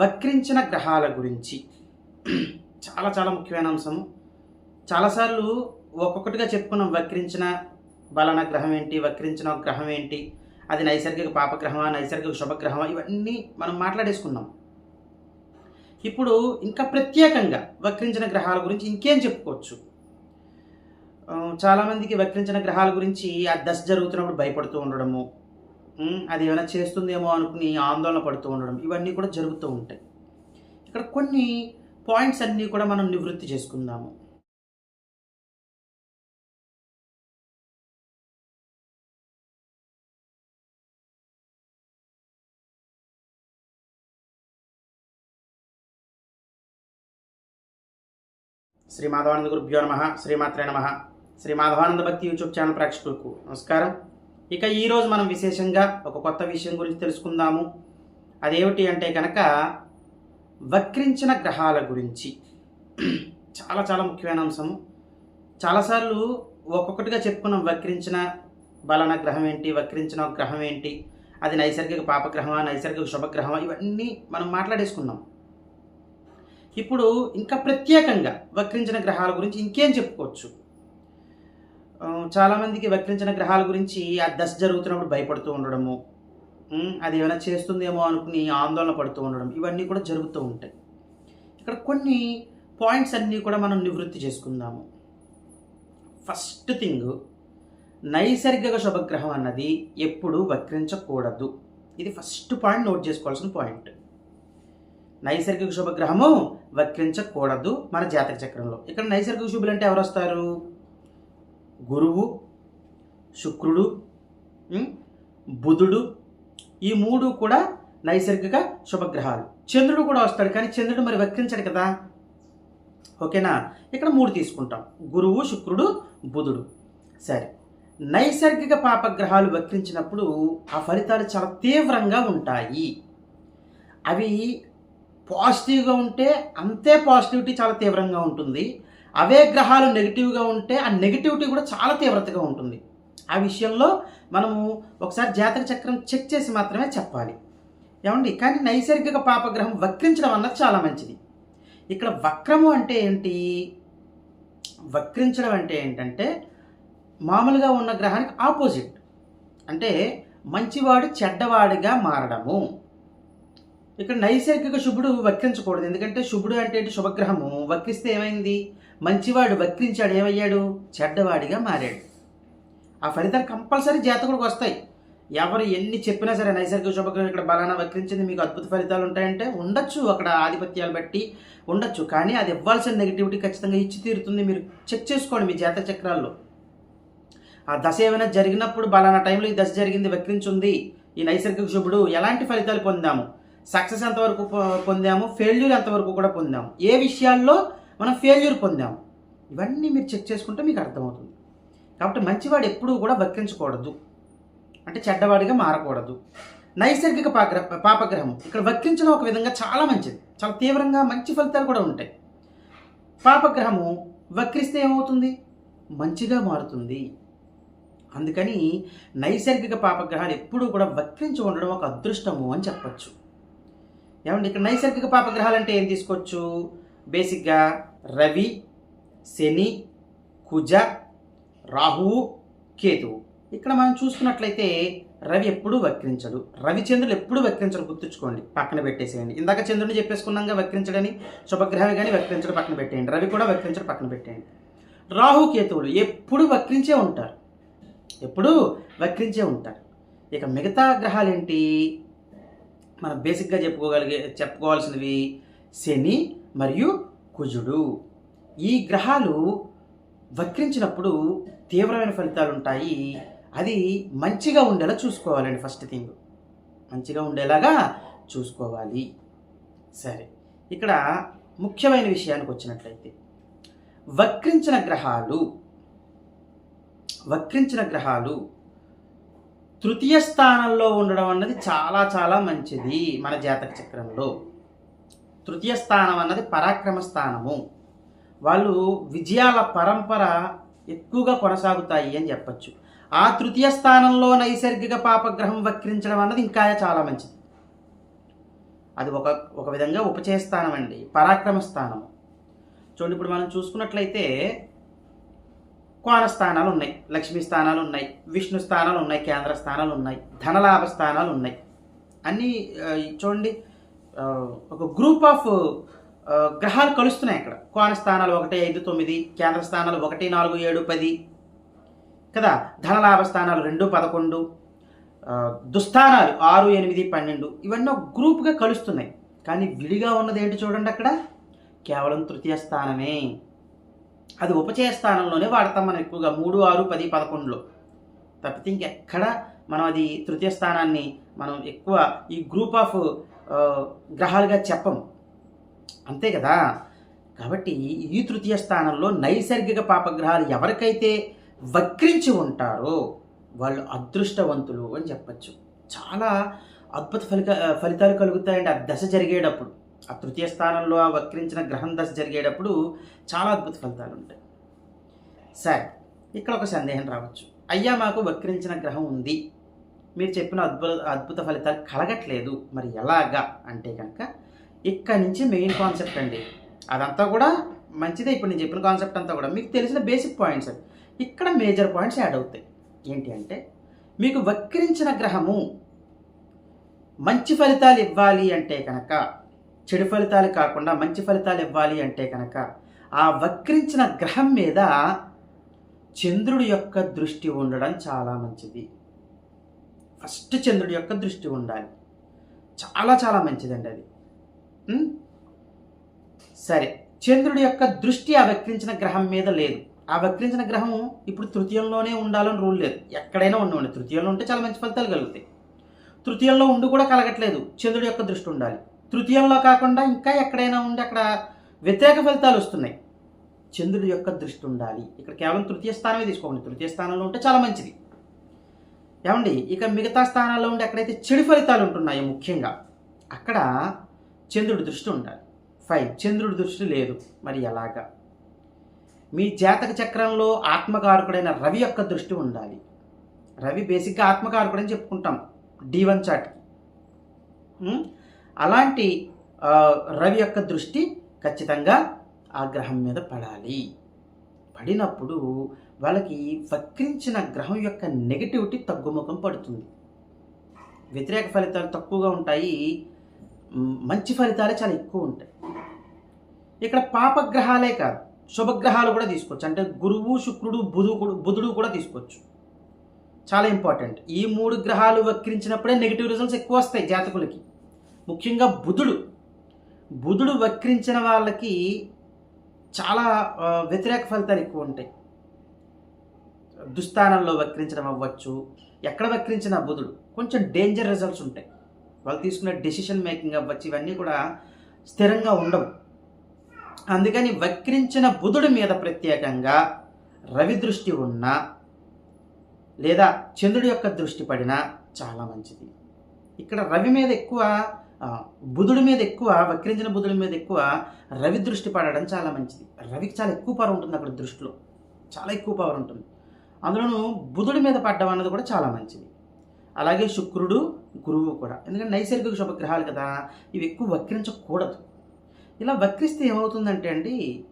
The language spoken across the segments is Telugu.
వక్రించిన గ్రహాల గురించి. చాలా చాలా ముఖ్యమైన అంశము. చాలాసార్లు ఒక్కొక్కటిగా చెప్పుకున్నాం వక్రించిన బలన గ్రహం ఏంటి వక్రించిన గ్రహం ఏంటి అది నైసర్గిక పాపగ్రహమా నైసర్గిక శుభగ్రహమా ఇవన్నీ మనం మాట్లాడేసుకున్నాం. ఇప్పుడు ఇంకా ప్రత్యేకంగా వక్రించిన గ్రహాల గురించి ఇంకేం చెప్పుకోవచ్చు? చాలామందికి వక్రించిన గ్రహాల గురించి ఆ దశ జరుగుతున్నప్పుడు భయపడుతూ ఉండడము అది ఏమైనా చేస్తుందేమో అనుకుని ఆందోళన పడుతూ ఉండడం ఇవన్నీ కూడా జరుగుతూ ఉంటాయి. ఇక్కడ కొన్ని పాయింట్స్ అన్నీ కూడా మనం నివృత్తి చేసుకుందాము. శ్రీ మాధవానంద గురుభ్యో నమ శ్రీమాత్రే నమ. శ్రీ మాధవానంద భక్తి యూట్యూబ్ ఛానల్ ప్రేక్షకులకు నమస్కారం. ఇక ఈరోజు మనం విశేషంగా ఒక కొత్త విషయం గురించి తెలుసుకుందాము. అదేమిటి అంటే కనుక వక్రించిన గ్రహాల గురించి. చాలా చాలా ముఖ్యమైన అంశము. చాలాసార్లు ఒక్కొక్కటిగా చెప్పుకున్నాం వక్రించిన బలన గ్రహం ఏంటి వక్రించిన గ్రహం ఏంటి అది నైసర్గిక పాపగ్రహమా నైసర్గిక శుభగ్రహమా ఇవన్నీ మనం మాట్లాడేసుకున్నాం. ఇప్పుడు ఇంకా ప్రత్యేకంగా వక్రించిన గ్రహాల గురించి ఇంకేం చెప్పుకోవచ్చు? చాలామందికి వక్రించిన గ్రహాల గురించి ఆ దశ జరుగుతున్నప్పుడు భయపడుతూ ఉండడము అది ఏమైనా చేస్తుందేమో అనుకుని ఆందోళన పడుతూ ఉండడం ఇవన్నీ కూడా జరుగుతూ ఉంటాయి. ఇక్కడ కొన్ని పాయింట్స్ అన్నీ కూడా మనం నివృత్తి చేసుకుందాము. ఫస్ట్ థింగ్ నైసర్గిక శుభగ్రహం అన్నది ఎప్పుడు వక్రించకూడదు. ఇది ఫస్ట్ పాయింట్ నోట్ చేసుకోవాల్సిన పాయింట్. నైసర్గిక శుభగ్రహము వక్రించకూడదు మన జాతక చక్రంలో. ఇక్కడ నైసర్గిక శుభులు అంటే ఎవరు వస్తారు? గురువు శుక్రుడు బుధుడు ఈ మూడు కూడా నైసర్గిక శుభగ్రహాలు. చంద్రుడు కూడా వస్తాడు కానీ చంద్రుడు మరి వక్రించడు కదా. ఓకేనా? ఇక్కడ మూడు తీసుకుంటాం. గురువు శుక్రుడు బుధుడు. సరే. నైసర్గిక పాపగ్రహాలు వక్రించినప్పుడు ఆ ఫలితాలు చాలా తీవ్రంగా ఉంటాయి. అవి పాజిటివ్గా ఉంటే అంతే పాజిటివిటీ చాలా తీవ్రంగా ఉంటుంది. అవే గ్రహాలు నెగిటివ్గా ఉంటే ఆ నెగిటివిటీ కూడా చాలా తీవ్రతగా ఉంటుంది. ఆ విషయంలో మనము ఒకసారి జాతక చక్రం చెక్ చేసి మాత్రమే చెప్పాలి. ఏమండి? కానీ నైసర్గిక పాపగ్రహం వక్రించడం అన్నది చాలా మంచిది. ఇక్కడ వక్రము అంటే ఏంటి? వక్రించడం అంటే ఏంటంటే మామూలుగా ఉన్న గ్రహానికి ఆపోజిట్. అంటే మంచివాడు చెడ్డవాడిగా మారడము. ఇక్కడ నైసర్గిక శుభుడు వక్రించకూడదు. ఎందుకంటే శుభుడు అంటే ఏంటి? శుభగ్రహము. వక్రిస్తే ఏమైంది? మంచివాడు వక్రించాడు ఏమయ్యాడు? చెడ్డవాడిగా మారాడు. ఆ ఫలితాలు కంపల్సరీ జాతకుడికి వస్తాయి. ఎవరు ఎన్ని చెప్పినా సరే నైసర్గిక శుభగ్రహం ఇక్కడ బలానా వక్రించింది మీకు అద్భుత ఫలితాలు ఉంటాయంటే ఉండొచ్చు అక్కడ ఆధిపత్యాలు బట్టి ఉండొచ్చు. కానీ అది ఇవ్వాల్సిన నెగిటివిటీ ఖచ్చితంగా ఇచ్చి తీరుతుంది. మీరు చెక్ చేసుకోండి మీ జాతక చక్రాల్లో. ఆ దశ ఏమైనా జరిగినప్పుడు బలానా టైంలో ఈ దశ జరిగింది వక్రించుంది. ఈ నైసర్గిక శుభుడు ఎలాంటి ఫలితాలు పొందాము? సక్సెస్ ఎంతవరకు పొందాము? ఫెయిల్యూర్ ఎంతవరకు కూడా పొందాము? ఏ విషయాల్లో మనం ఫెయిల్యూర్ పొందాము ఇవన్నీ మీరు చెక్ చేసుకుంటే మీకు అర్థమవుతుంది. కాబట్టి మంచివాడు ఎప్పుడూ కూడా వక్రించకూడదు అంటే చెడ్డవాడిగా మారకూడదు. నైసర్గిక పాగ్ర పాపగ్రహం. ఇక్కడ వక్రించడం ఒక విధంగా చాలా మంచిది. చాలా తీవ్రంగా మంచి ఫలితాలు కూడా ఉంటాయి. పాపగ్రహము వక్రిస్తే ఏమవుతుంది? మంచిగా మారుతుంది. అందుకని నైసర్గిక పాపగ్రహాలు ఎప్పుడూ కూడా వక్రించి ఉండడం ఒక అదృష్టము అని చెప్పచ్చు. ఏమండి ఇక్కడ నైసర్గిక పాపగ్రహాలు అంటే ఏం తీసుకోవచ్చు? బేసిక్గా రవి శని కుజ రాహువు కేతువు. ఇక్కడ మనం చూసుకున్నట్లయితే రవి ఎప్పుడూ వక్రించడు. రవిచంద్రులు ఎప్పుడు వక్రించడు గుర్తుంచుకోండి. పక్కన పెట్టేసేయండి. ఇందాక చంద్రుడిని చెప్పేసుకున్నాగా వక్రించడని. శుభగ్రహమే కానీ వక్రించడం పక్కన పెట్టేయండి. రవి కూడా వక్రించడం పక్కన పెట్టేయండి. రాహు కేతువులు ఎప్పుడు వక్రించే ఉంటారు. ఎప్పుడూ వక్రించే ఉంటారు. ఇక మిగతా గ్రహాలు ఏంటి మనం బేసిక్గా చెప్పుకోగలిగే చెప్పుకోవాల్సినవి శని మరియు కుజుడు ఈ గ్రహాలు వక్రించినప్పుడు తీవ్రమైన ఫలితాలు ఉంటాయి. అది మంచిగా ఉండేలా చూసుకోవాలండి ఫస్ట్ థింగ్ మంచిగా ఉండేలాగా చూసుకోవాలి. సరే ఇక్కడ ముఖ్యమైన విషయానికి వచ్చినట్లయితే వక్రించిన గ్రహాలు వక్రించిన గ్రహాలు తృతీయ స్థానంలో ఉండడం అన్నది చాలా చాలా మంచిది మన జాతక చక్రంలో. తృతీయ స్థానం అన్నది పరాక్రమ స్థానము. వాళ్ళు విజయాల పరంపర ఎక్కువగా కొనసాగుతాయి అని చెప్పచ్చు. ఆ తృతీయ స్థానంలో నైసర్గిక పాపగ్రహం వక్రించడం అన్నది ఇంకా చాలా మంచిది. అది ఒక ఒక విధంగా ఉపచయ స్థానం అండి. పరాక్రమ స్థానం. చూడండి ఇప్పుడు మనం చూసుకున్నట్లయితే కోణ స్థానాలు ఉన్నాయి. లక్ష్మీ స్థానాలు ఉన్నాయి. విష్ణు స్థానాలు ఉన్నాయి. కేంద్ర స్థానాలు ఉన్నాయి. ధనలాభ స్థానాలు ఉన్నాయి. అన్నీ చూడండి ఒక గ్రూప్ ఆఫ్ గ్రహాలు కలుస్తున్నాయి అక్కడ. కోణ స్థానాలు ఒకటి ఐదు తొమ్మిది కేంద్ర స్థానాలు ఒకటి నాలుగు ఏడు పది కదా? ధనలాభ స్థానాలు రెండు పదకొండు దుస్థానాలు ఆరు ఎనిమిది పన్నెండు ఇవన్నీ ఒక గ్రూప్గా కలుస్తున్నాయి. కానీ విడిగా ఉన్నది ఏంటి చూడండి అక్కడ? కేవలం తృతీయ స్థానమే. అది ఉపచయ స్థానంలోనే వాడతాం మనం ఎక్కువగా మూడు ఆరు పది పదకొండులో. తప్పితే ఇంకెక్కడ మనం అది తృతీయ స్థానాన్ని మనం ఎక్కువ ఈ గ్రూప్ ఆఫ్ గ్రహాలుగా చెప్పం అంతే కదా? కాబట్టి ఈ తృతీయ స్థానంలో నైసర్గిక పాపగ్రహాలు ఎవరికైతే వక్రించి ఉంటారో వాళ్ళు అదృష్టవంతులు అని చెప్పచ్చు. చాలా అద్భుత ఫలిత ఫలితాలు కలుగుతాయండి ఆ దశ జరిగేటప్పుడు. ఆ తృతీయ స్థానంలో ఆ వక్రించిన గ్రహం దశ జరిగేటప్పుడు చాలా అద్భుత ఫలితాలు ఉంటాయి. సరే ఇక్కడ ఒక సందేహం రావచ్చు. అయ్యా మాకు వక్రించిన గ్రహం ఉంది. మీరు చెప్పిన అద్భుత అద్భుత ఫలితాలు కలగట్లేదు. మరి ఎలాగా? అంటే కనుక ఇక్కడ నుంచి మెయిన్ కాన్సెప్ట్ అండి. అదంతా కూడా మంచిదే. ఇప్పుడు నేను చెప్పిన కాన్సెప్ట్ అంతా కూడా మీకు తెలిసిన బేసిక్ పాయింట్స్. అవి ఇక్కడ మేజర్ పాయింట్స్ యాడ్ అవుతాయి. ఏంటి అంటే మీకు వక్రించిన గ్రహము మంచి ఫలితాలు ఇవ్వాలి అంటే కనుక చెడు ఫలితాలు కాకుండా మంచి ఫలితాలు ఇవ్వాలి అంటే కనుక ఆ వక్రించిన గ్రహం మీద చంద్రుడి యొక్క దృష్టి ఉండడం చాలా మంచిది. ఫస్ట్ చంద్రుడి యొక్క దృష్టి ఉండాలి. చాలా చాలా మంచిదండి అది. సరే చంద్రుడి యొక్క దృష్టి ఆ వక్రించిన గ్రహం మీద లేదు. ఆ వక్రించిన గ్రహం ఇప్పుడు తృతీయంలోనే ఉండాలని రూల్ లేదు. ఎక్కడైనా ఉండండి తృతీయంలో ఉంటే చాలా మంచి ఫలితాలు కలుగుతాయి. తృతీయంలో ఉండి కూడా కలగట్లేదు. చంద్రుడి యొక్క దృష్టి ఉండాలి. తృతీయంలో కాకుండా ఇంకా ఎక్కడైనా ఉండి అక్కడ వ్యతిరేక ఫలితాలు వస్తున్నాయి. చంద్రుడి యొక్క దృష్టి ఉండాలి. ఇక్కడ కేవలం తృతీయ స్థానమే తీసుకోండి. తృతీయ స్థానంలో ఉంటే చాలా మంచిది. ఏమండి ఇక మిగతా స్థానాల్లో ఉండి ఎక్కడైతే చెడు ఫలితాలు ఉంటున్నాయో ముఖ్యంగా అక్కడ చంద్రుడి దృష్టి ఉండాలి. ఫైవ్ చంద్రుడి దృష్టి లేదు మరి ఎలాగా? మీ జాతక చక్రంలో ఆత్మకారకుడైన రవి యొక్క దృష్టి ఉండాలి. రవి బేసిక్గా ఆత్మకారకుడని చెప్పుకుంటాం డి వన్ చాట్కి అలాంటి రవి యొక్క దృష్టి ఖచ్చితంగా ఆ గ్రహం మీద పడాలి. పడినప్పుడు వాళ్ళకి వక్రించిన గ్రహం యొక్క నెగటివిటీ తగ్గుముఖం పడుతుంది. వ్యతిరేక ఫలితాలు తక్కువగా ఉంటాయి. మంచి ఫలితాలే చాలా ఎక్కువ ఉంటాయి. ఇక్కడ పాపగ్రహాలే కాదు శుభగ్రహాలు కూడా తీసుకోవచ్చు. అంటే గురువు శుక్రుడు బుధుడు బుధుడు కూడా తీసుకోవచ్చు. చాలా ఇంపార్టెంట్ ఈ మూడు గ్రహాలు వక్రించినప్పుడే నెగిటివ్ రిజల్ట్స్ ఎక్కువ వస్తాయి జాతకులకి. ముఖ్యంగా బుధుడు. బుధుడు వక్రించిన వాళ్ళకి చాలా వ్యతిరేక ఫలితాలు ఎక్కువ ఉంటాయి. దుస్థానంలో వక్రించడం అవ్వచ్చు ఎక్కడ వక్రించిన బుధుడు కొంచెం డేంజర్ రిజల్ట్స్ ఉంటాయి. వాళ్ళు తీసుకునే డెసిషన్ మేకింగ్ అవ్వచ్చు ఇవన్నీ కూడా స్థిరంగా ఉండవు. అందుకని వక్రించిన బుధుడి మీద ప్రత్యేకంగా రవి దృష్టి ఉన్నా లేదా చంద్రుడి యొక్క దృష్టి పడినా చాలా మంచిది. ఇక్కడ రవి మీద ఎక్కువ బుధుడి మీద ఎక్కువ వక్రించిన బుధుడి మీద ఎక్కువ రవి దృష్టి పడడం చాలా మంచిది. రవికి చాలా ఎక్కువ పవర్ ఉంటుంది అక్కడ దృష్టిలో. చాలా ఎక్కువ పవర్ ఉంటుంది. అందులోనూ బుధుడి మీద పడ్డం అన్నది కూడా చాలా మంచిది. అలాగే శుక్రుడు గురువు కూడా. ఎందుకంటే నైసర్గిక శుభగ్రహాలు కదా ఇవి ఎక్కువ వక్రించకూడదు. ఇలా వక్రిస్తే ఏమవుతుందంటే అండి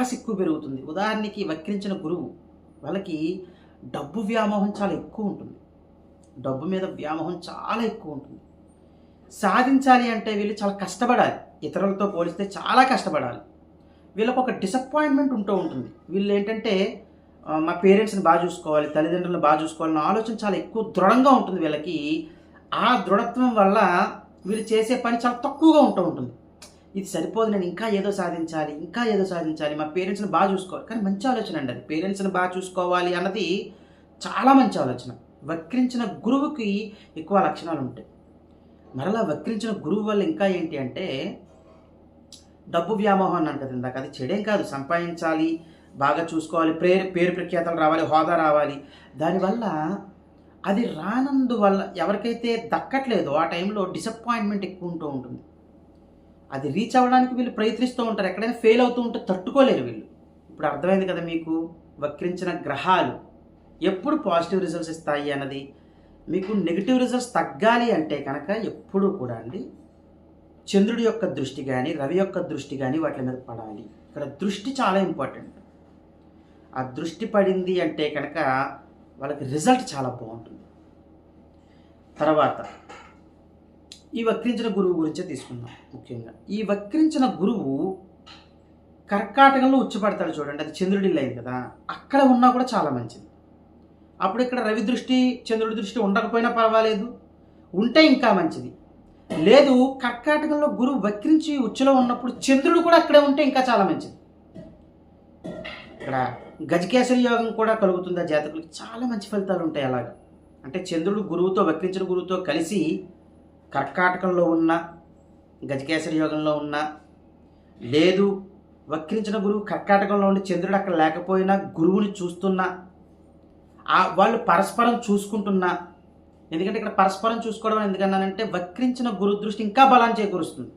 ఆశ ఎక్కువ పెరుగుతుంది. ఉదాహరణకి వక్రించిన గురువు వాళ్ళకి డబ్బు వ్యామోహం చాలా ఎక్కువ ఉంటుంది. డబ్బు మీద వ్యామోహం చాలా ఎక్కువ ఉంటుంది. సాధించాలి అంటే వీళ్ళు చాలా కష్టపడాలి. ఇతరులతో పోలిస్తే చాలా కష్టపడాలి. వీళ్ళకు ఒక డిసప్పాయింట్మెంట్ ఉంటూ ఉంటుంది. వీళ్ళు ఏంటంటే మా పేరెంట్స్ని బాగా చూసుకోవాలి తల్లిదండ్రులను బాగా చూసుకోవాలన్న ఆలోచన చాలా ఎక్కువ దృఢంగా ఉంటుంది వీళ్ళకి. ఆ దృఢత్వం వల్ల వీళ్ళు చేసే పని చాలా తక్కువగా ఉంటూ ఉంటుంది. ఇది సరిపోదు నేను ఇంకా ఏదో సాధించాలి ఇంకా ఏదో సాధించాలి మా పేరెంట్స్ని బాగా చూసుకోవాలి. కానీ మంచి ఆలోచన అండి అది. పేరెంట్స్ని బాగా చూసుకోవాలి అన్నది చాలా మంచి ఆలోచన. వక్రించిన గురువుకి ఎక్కువ లక్షణాలు ఉంటాయి. మరలా వక్రించిన గురువు వల్ల ఇంకా ఏంటి అంటే డబ్బు వ్యామోహం అన్నాను కదా ఇందాక. అది చెడేం కాదు సంపాదించాలి బాగా చూసుకోవాలి పేరు పేరు ప్రఖ్యాతలు రావాలి హోదా రావాలి. దానివల్ల అది రానందువల్ల ఎవరికైతే దక్కట్లేదో ఆ టైంలో డిసప్పాయింట్మెంట్ ఎక్కువ ఉంటూ ఉంటుంది. అది రీచ్ అవ్వడానికి వీళ్ళు ప్రయత్నిస్తూ ఉంటారు. ఎక్కడైనా ఫెయిల్ అవుతూ ఉంటే తట్టుకోలేరు వీళ్ళు. ఇప్పుడు అర్థమైంది కదా మీకు? వక్రించిన గ్రహాలు ఎప్పుడు పాజిటివ్ రిజల్ట్స్ ఇస్తాయి అన్నది? మీకు నెగిటివ్ రిజల్ట్స్ తగ్గాలి అంటే కనుక ఎప్పుడూ కూడా అండి చంద్రుడి యొక్క దృష్టి కానీ రవి యొక్క దృష్టి కానీ వాటి మీద పడాలి. ఇక్కడ దృష్టి చాలా ఇంపార్టెంట్ ఆ దృష్టి పడింది అంటే కనుక వాళ్ళకి రిజల్ట్ చాలా బాగుంటుంది. తర్వాత ఈ వక్రించిన గురువు గురించే తీసుకుందాం ముఖ్యంగా. ఈ వక్రించిన గురువు కర్కాటకంలో ఉచ్చపడతాడు చూడండి అది చంద్రుడి లైన్ కదా. అక్కడ ఉన్నా కూడా చాలా మంచిది. అప్పుడు ఇక్కడ రవి దృష్టి చంద్రుడి దృష్టి ఉండకపోయినా పర్వాలేదు. ఉంటే ఇంకా మంచిది. లేదు కర్కాటకంలో గురువు వక్రించి ఉచ్చులో ఉన్నప్పుడు చంద్రుడు కూడా అక్కడే ఉంటే ఇంకా చాలా మంచిది. ఇక్కడ గజకేసరి యోగం కూడా కలుగుతుంది ఆ జాతకులకి? చాలా మంచి ఫలితాలు ఉంటాయి అలాగ. అంటే చంద్రుడు గురువుతో వక్రించిన గురువుతో కలిసి కర్కాటకంలో ఉన్న గజకేసరి యోగంలో ఉన్న లేదు వక్రించిన గురువు కర్కాటకంలో ఉండి చంద్రుడు అక్కడ లేకపోయినా గురువుని చూస్తున్నా వాళ్ళు పరస్పరం చూసుకుంటున్నా. ఎందుకంటే ఇక్కడ పరస్పరం చూసుకోవడం ఎందుకన్నానంటే వక్రించిన గురు దృష్టి ఇంకా బలాన్ని చేకూరుస్తుంది.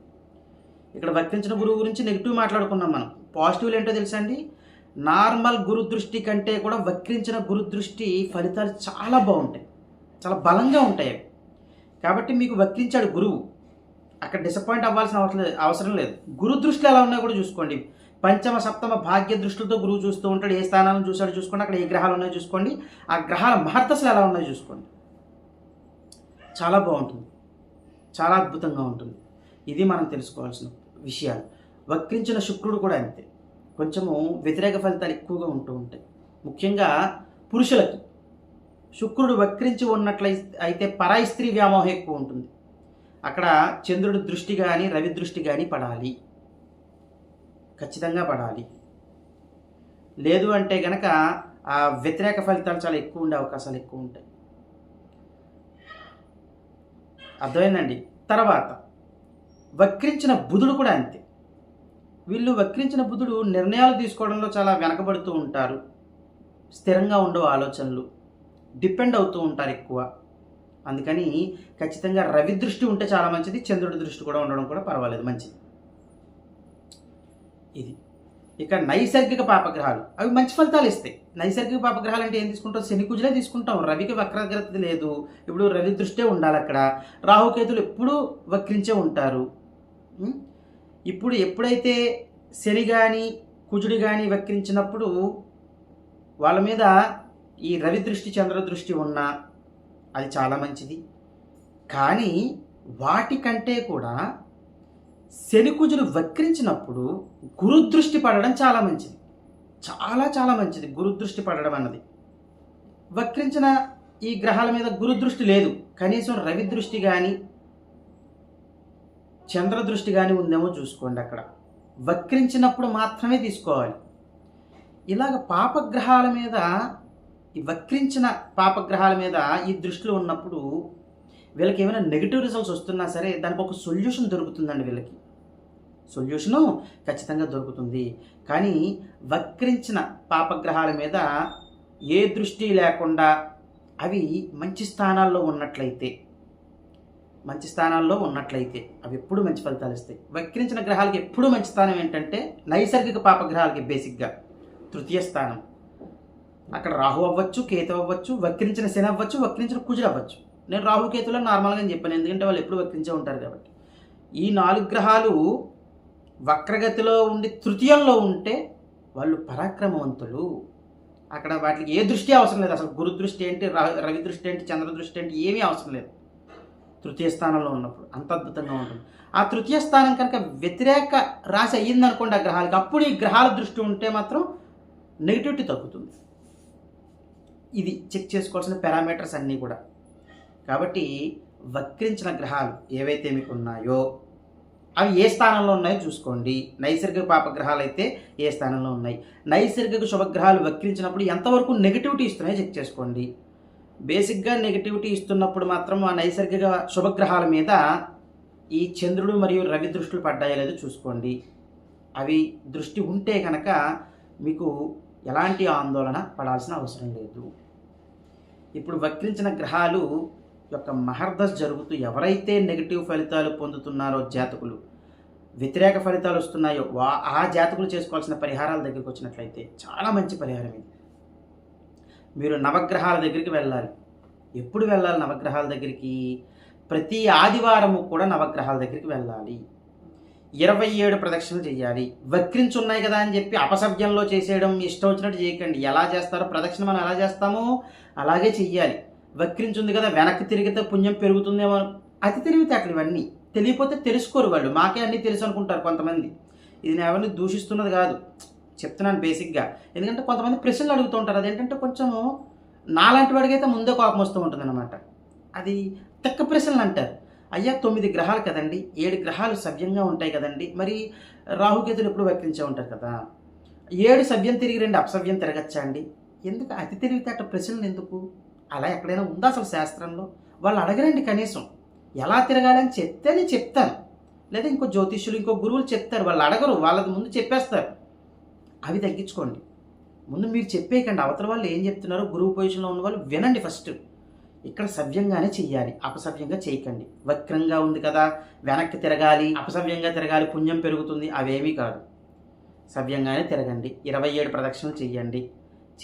ఇక్కడ వక్రించిన గురువు గురించి నెగిటివ్ మాట్లాడుకున్నాం మనం. పాజిటివ్లు ఏంటో తెలుసా అండి? నార్మల్ గురు దృష్టి కంటే కూడా వక్రించిన గురు దృష్టి ఫలితాలు చాలా బాగుంటాయి. చాలా బలంగా ఉంటాయి అవి. కాబట్టి మీకు వక్రించాడు గురువు. అక్కడ డిసప్పాయింట్ అవ్వాల్సిన అవసరం లేదు. అవసరం లేదు గురు దృష్టిలో ఎలా ఉన్నాయో కూడా చూసుకోండి. పంచమ సప్తమ భాగ్య దృష్టితో గురువు చూస్తూ ఉంటాడు. ఏ స్థానాలను చూశాడు చూసుకోండి. అక్కడ ఏ గ్రహాలు ఉన్నాయో చూసుకోండి. ఆ గ్రహాల మహర్తసలు ఎలా ఉన్నాయో చూసుకోండి. చాలా బాగుంటుంది. చాలా అద్భుతంగా ఉంటుంది. ఇది మనం తెలుసుకోవాల్సిన విషయాలు. వక్రించిన శుక్రుడు కూడా అంతే. కొంచెము వ్యతిరేక ఫలితాలు ఎక్కువగా ఉంటూ ఉంటాయి. ముఖ్యంగా పురుషులకి. శుక్రుడు వక్రించి ఉన్నట్లయి అయితే పరాయి స్త్రీ వ్యామోహం ఎక్కువ ఉంటుంది. అక్కడ చంద్రుడి దృష్టి కానీ రవి దృష్టి కానీ పడాలి. ఖచ్చితంగా పడాలి. లేదు అంటే గనక ఆ వ్యతిరేక ఫలితాలు చాలా ఎక్కువ ఉండే అవకాశాలు ఎక్కువ ఉంటాయి. అర్థమైందండి? తర్వాత వక్రించిన బుధుడు కూడా అంతే. వీళ్ళు వక్రించిన బుధుడు నిర్ణయాలు తీసుకోవడంలో చాలా వెనకబడుతూ ఉంటారు. స్థిరంగా ఉండవు ఆలోచనలు డిపెండ్ అవుతూ ఉంటారు ఎక్కువ. అందుకని ఖచ్చితంగా రవి దృష్టి ఉంటే చాలా మంచిది చంద్రుడి దృష్టి కూడా ఉండడం కూడా పర్వాలేదు మంచిది. ఇది. ఇక నైసర్గిక పాపగ్రహాలు. అవి మంచి ఫలితాలు ఇస్తాయి. నైసర్గిక పాపగ్రహాలు అంటే ఏం తీసుకుంటాం? శనికుజులే తీసుకుంటాం. రవికి వక్రగ్రత లేదు. ఇప్పుడు రవి దృష్టే ఉండాలి అక్కడ. రాహుకేతులు ఎప్పుడూ వక్రించే ఉంటారు. ఇప్పుడు ఎప్పుడైతే శని కానీ కుజుడు కానీ వక్రించినప్పుడు వాళ్ళ మీద ఈ రవి దృష్టి చంద్ర దృష్టి ఉన్నా అది చాలా మంచిది. కానీ వాటికంటే కూడా శనికుజులు వక్రించినప్పుడు గురుదృష్టి పడడం చాలా మంచిది. చాలా చాలా మంచిది గురుదృష్టి పడడం అన్నది. వక్రించిన ఈ గ్రహాల మీద గురుదృష్టి లేదు. కనీసం రవి దృష్టి కానీ చంద్ర దృష్టి కానీ ఉందేమో చూసుకోండి అక్కడ. వక్రించినప్పుడు మాత్రమే తీసుకోవాలి. ఇలాగ పాపగ్రహాల మీద ఈ వక్రించిన పాపగ్రహాల మీద ఈ దృష్టిలో ఉన్నప్పుడు వీళ్ళకి ఏమైనా నెగిటివ్ రిజల్ట్స్ వస్తున్నా సరే దానికి ఒక సొల్యూషన్ దొరుకుతుందండి వీళ్ళకి. సొల్యూషను ఖచ్చితంగా దొరుకుతుంది. కానీ వక్రించిన పాపగ్రహాల మీద ఏ దృష్టి లేకుండా అవి మంచి స్థానాల్లో ఉన్నట్లయితే మంచి స్థానాల్లో ఉన్నట్లయితే అవి ఎప్పుడు మంచి ఫలితాలు ఇస్తాయి. వక్రించిన గ్రహాలకి ఎప్పుడు మంచి స్థానం ఏంటంటే నైసర్గిక పాపగ్రహాలకి బేసిక్గా తృతీయ స్థానం. అక్కడ రాహు అవ్వచ్చు కేతు అవ్వచ్చు వక్రించిన శని అవ్వచ్చు వక్రించిన కుజులు అవ్వచ్చు. నేను రాహుకేతులు నార్మల్గా చెప్పాను ఎందుకంటే వాళ్ళు ఎప్పుడు వక్రించే ఉంటారు కాబట్టి. ఈ నాలుగు గ్రహాలు వక్రగతిలో ఉండి తృతీయంలో ఉంటే వాళ్ళు పరాక్రమవంతులు. అక్కడ వాటికి ఏ దృష్టి అవసరం లేదు. అసలు గురు దృష్టి ఏంటి రవి దృష్టి ఏంటి చంద్ర దృష్టి ఏంటి ఏమీ అవసరం లేదు. తృతీయ స్థానంలో ఉన్నప్పుడు అంత అద్భుతంగా ఉంటుంది. ఆ తృతీయ స్థానం కనుక వ్యతిరేక రాశి అయ్యిందనుకోండి ఆ గ్రహాలకి అప్పుడు ఈ గ్రహాల దృష్టి ఉంటే మాత్రం నెగిటివిటీ తగ్గుతుంది. ఇది చెక్ చేసుకోవాల్సిన పారామీటర్స్ అన్నీ కూడా. కాబట్టి వక్రించిన గ్రహాలు ఏవైతే మీకు ఉన్నాయో అవి ఏ స్థానంలో ఉన్నాయో చూసుకోండి. నైసర్గిక పాపగ్రహాలు అయితే ఏ స్థానంలో ఉన్నాయి? నైసర్గిక శుభగ్రహాలు వక్రించినప్పుడు ఎంతవరకు నెగిటివిటీ ఇస్తున్నాయో చెక్ చేసుకోండి. బేసిక్గా నెగిటివిటీ ఇస్తున్నప్పుడు మాత్రం ఆ నైసర్గిక శుభగ్రహాల మీద ఈ చంద్రుడు మరియు రవి దృష్టిలు పడ్డాయో లేదో చూసుకోండి. అవి దృష్టి ఉంటే కనుక మీకు ఎలాంటి ఆందోళన పడాల్సిన అవసరం లేదు. ఇప్పుడు వక్రించిన గ్రహాలు యొక్క మహర్దశ జరుగుతూ ఎవరైతే నెగిటివ్ ఫలితాలు పొందుతున్నారో జాతకులు వ్యతిరేక ఫలితాలు వస్తున్నాయో వా ఆ జాతకులు చేసుకోవాల్సిన పరిహారాల దగ్గరికి వచ్చినట్లయితే చాలా మంచి పరిహారం ఇది. మీరు నవగ్రహాల దగ్గరికి వెళ్ళాలి. ఎప్పుడు వెళ్ళాలి నవగ్రహాల దగ్గరికి? ప్రతి ఆదివారము కూడా నవగ్రహాల దగ్గరికి వెళ్ళాలి. ఇరవై ఏడు ప్రదక్షిణలు చేయాలి. వక్రించి ఉన్నాయి కదా అని చెప్పి అపసవ్యంలో చేసేయడం ఇష్టం వచ్చినట్టు చేయకండి. ఎలా చేస్తారో ప్రదక్షిణ మనం ఎలా చేస్తామో అలాగే చెయ్యాలి. వక్రించుంది కదా వెనక్కి తిరిగితే పుణ్యం పెరుగుతుందేమో అతి అక్కడ ఇవన్నీ. తెలియపోతే తెలుసుకోరు వాళ్ళు. మాకే అన్నీ తెలుసు అనుకుంటారు కొంతమంది. ఇది నేను ఎవరిని దూషిస్తున్నది కాదు. చెప్తున్నాను బేసిక్గా. ఎందుకంటే కొంతమంది ప్రశ్నలు అడుగుతూ ఉంటారు. అదేంటంటే కొంచెము నాలాంటి వాడికైతే ముందే కోపం వస్తూ ఉంటుంది అది తెక్క ప్రశ్నలు అంటారు. అయ్యా తొమ్మిది గ్రహాలు కదండి. ఏడు గ్రహాలు సవ్యంగా ఉంటాయి కదండి. మరి రాహుకేతులు ఎప్పుడు వక్రించే ఉంటారు కదా? ఏడు సవ్యం తిరిగి రెండు అపసవ్యం తిరగచ్చా అండి? ఎందుకు? అతి తెలివితేట ప్రశ్నలు ఎందుకు? అలా ఎక్కడైనా ఉందా అసలు శాస్త్రంలో? వాళ్ళు అడగరండి కనీసం. ఎలా తిరగాలి అని చెప్తే నేను చెప్తాను. లేదా ఇంకో జ్యోతిష్యులు ఇంకో గురువులు చెప్తారు. వాళ్ళు అడగరు. వాళ్ళది ముందు చెప్పేస్తారు. అవి తగ్గించుకోండి. ముందు మీరు చెప్పేయకండి. అవతల వాళ్ళు ఏం చెప్తున్నారో గురువు పొజిషన్లో ఉన్న వాళ్ళు వినండి ఫస్ట్. ఇక్కడ సవ్యంగానే చెయ్యాలి. అపసవ్యంగా చేయకండి. వక్రంగా ఉంది కదా వెనక్కి తిరగాలి. అపసవ్యంగా తిరగాలి. పుణ్యం పెరుగుతుంది. అవేమీ కాదు. సవ్యంగానే తిరగండి. ఇరవై ఏడు ప్రదక్షిణలు చెయ్యండి.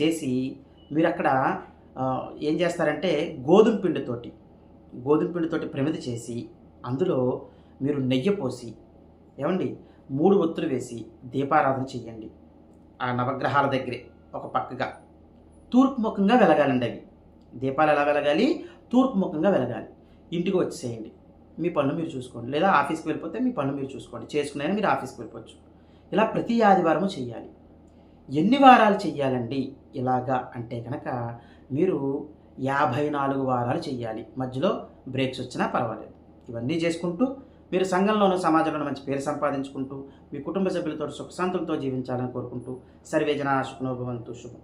చేసి మీరు అక్కడ ఏం చేస్తారంటే గోధుమ పిండితోటి గోధుమ పిండితోటి ప్రమిద చేసి అందులో మీరు నెయ్యి పోసి ఏమండి మూడు ఒత్తులు వేసి దీపారాధన చెయ్యండి. ఆ నవగ్రహాల దగ్గరే ఒక పక్కగా. తూర్పు ముఖంగా వెలగాలండి అవి. దీపాలు ఎలా వెలగాలి? తూర్పు ముఖంగా వెలగాలి. ఇంటికి వచ్చేసేయండి. మీ పనులు మీరు చూసుకోండి. లేదా ఆఫీస్కి వెళ్ళిపోతే మీ పనులు మీరు చూసుకోండి. చేసుకునే మీరు ఆఫీస్కి వెళ్ళిపోవచ్చు. ఇలా ప్రతి ఆదివారము చేయాలి ఎన్ని వారాలు చెయ్యాలండి? ఇలాగా అంటే కనుక మీరు యాభై నాలుగు వారాలు చేయాలి మధ్యలో బ్రేక్స్ వచ్చినా పర్వాలేదు. ఇవన్నీ చేసుకుంటూ మీరు సంఘంలోనూ సమాజంలోనూ మంచి పేరు సంపాదించుకుంటూ మీ కుటుంబ సభ్యులతో సుఖశాంతులతో జీవించాలని కోరుకుంటూ సర్వేజన శుభనోభవంతు శుభం.